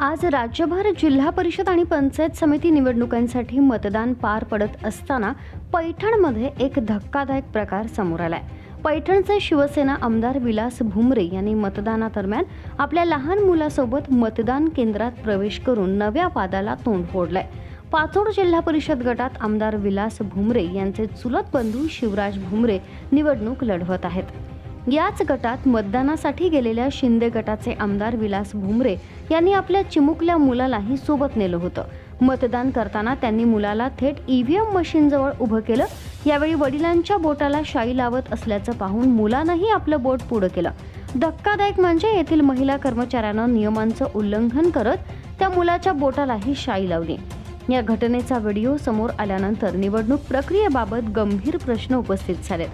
आज राज्यभर जिल्हा परिषद आणि पंचायत समिती निवडणुकांसाठी मतदान पार पडत असताना पैठणमध्ये एक धक्कादायक प्रकार समोर आलाय. पैठणचे शिवसेना आमदार विलास भुमरे यांनी मतदानादरम्यान आपल्या लहान मुलासोबत मतदान केंद्रात प्रवेश करून नव्या वादाला तोंड फोडलंय. पाचोड जिल्हा परिषद गटात आमदार विलास भुमरे यांचे चुलत बंधू शिवराज भुमरे निवडणूक लढवत आहेत. याच गटात मतदानासाठी गेलेल्या शिंदे गटाचे आमदार विलास भुमरे यांनी आपल्या चिमुकल्या मुलालाही सोबत नेलं होतं. मतदान करताना त्यांनी मुलाला थेट ईव्हीएम मशीनजवळ उभं केलं. यावेळी वडिलांच्या बोटाला शाई लावत असल्याचं पाहून मुलानंही आपलं बोट पुढं केलं. धक्कादायक म्हणजे येथील महिला कर्मचाऱ्यानं नियमांचं उल्लंघन करत त्या मुलाच्या बोटालाही शाई लावली. या घटनेचा व्हिडिओ समोर आल्यानंतर निवडणूक प्रक्रियेबाबत गंभीर प्रश्न उपस्थित झालेत.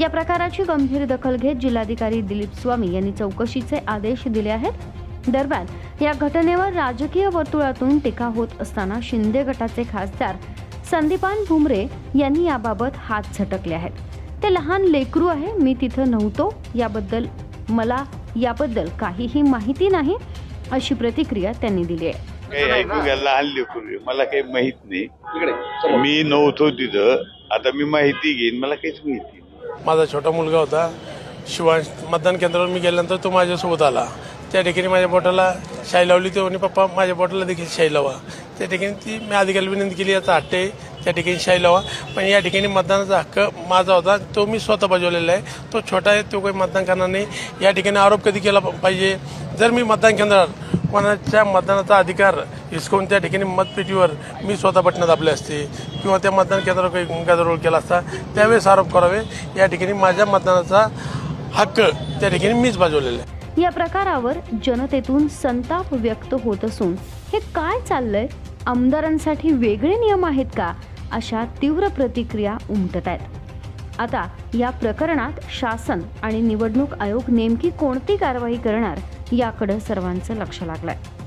या प्रकाराची गंभीर दखल घेत जिल्हाधिकारी दिलीप स्वामी यांनी चौकशीचे आदेश दिले आहेत. दरम्यान या घटनेवर राजकीय वर्तुळातून टीका होत असताना शिंदे गटाचे खासदार संदीपान भुमरे यांनी याबाबत हात झटकले आहेत. ते लहान लेकरू आहे मी तिथं नव्हतो याबद्दल मला याबद्दल काहीही माहिती नाही अशी प्रतिक्रिया त्यांनी दिली आहे. काही ऐकू लहान लेकरू मला काही माहीत नाही. मी नव्हतो तिथं. आता मी माहिती घेईन मला काहीच माहिती नाही. माझा छोटा मुलगा होता. शिवांश मतदान केंद्रावर मी गेल्यानंतर तो माझ्यासोबत आला. त्या ठिकाणी माझ्या बोटाला शाई लावली तो म्हणे पप्पा माझ्या बोटाला देखील शाई लावा. त्या ठिकाणी ती मी अधिकाऱ्याला विनंती केली याचा हट्ट आहे. त्या ठिकाणी शाई लावा. पण या ठिकाणी मतदानाचा हक्क माझा होता. तो मी स्वतः बजावलेला आहे. तो छोटा आहे तो काही मतदान करणार नाही. या ठिकाणी आरोप कधी केला पाहिजे? जर मी मतदान केंद्रावर कोणाच्या मतदानाचा अधिकार हिसकवून त्या ठिकाणी मतपेटीवर मी स्वतः बटणं दाबले असते. किंवा त्या मतदान केंद्रावर काही गदारोळ केला असता त्यावेळेस आरोप करावे. या ठिकाणी माझ्या मतदानाचा हक्क त्या ठिकाणी मीच बजावलेला आहे. या प्रकारावर जनतेतून संताप व्यक्त होत असून हे काय चाललंय? आमदारांसाठी वेगळे नियम आहेत का? अशा तीव्र प्रतिक्रिया उमटत आहेत. आता या प्रकरणात शासन आणि निवडणूक आयोग नेमकी कोणती कारवाई करणार याकडे सर्वांचं लक्ष लागलं आहे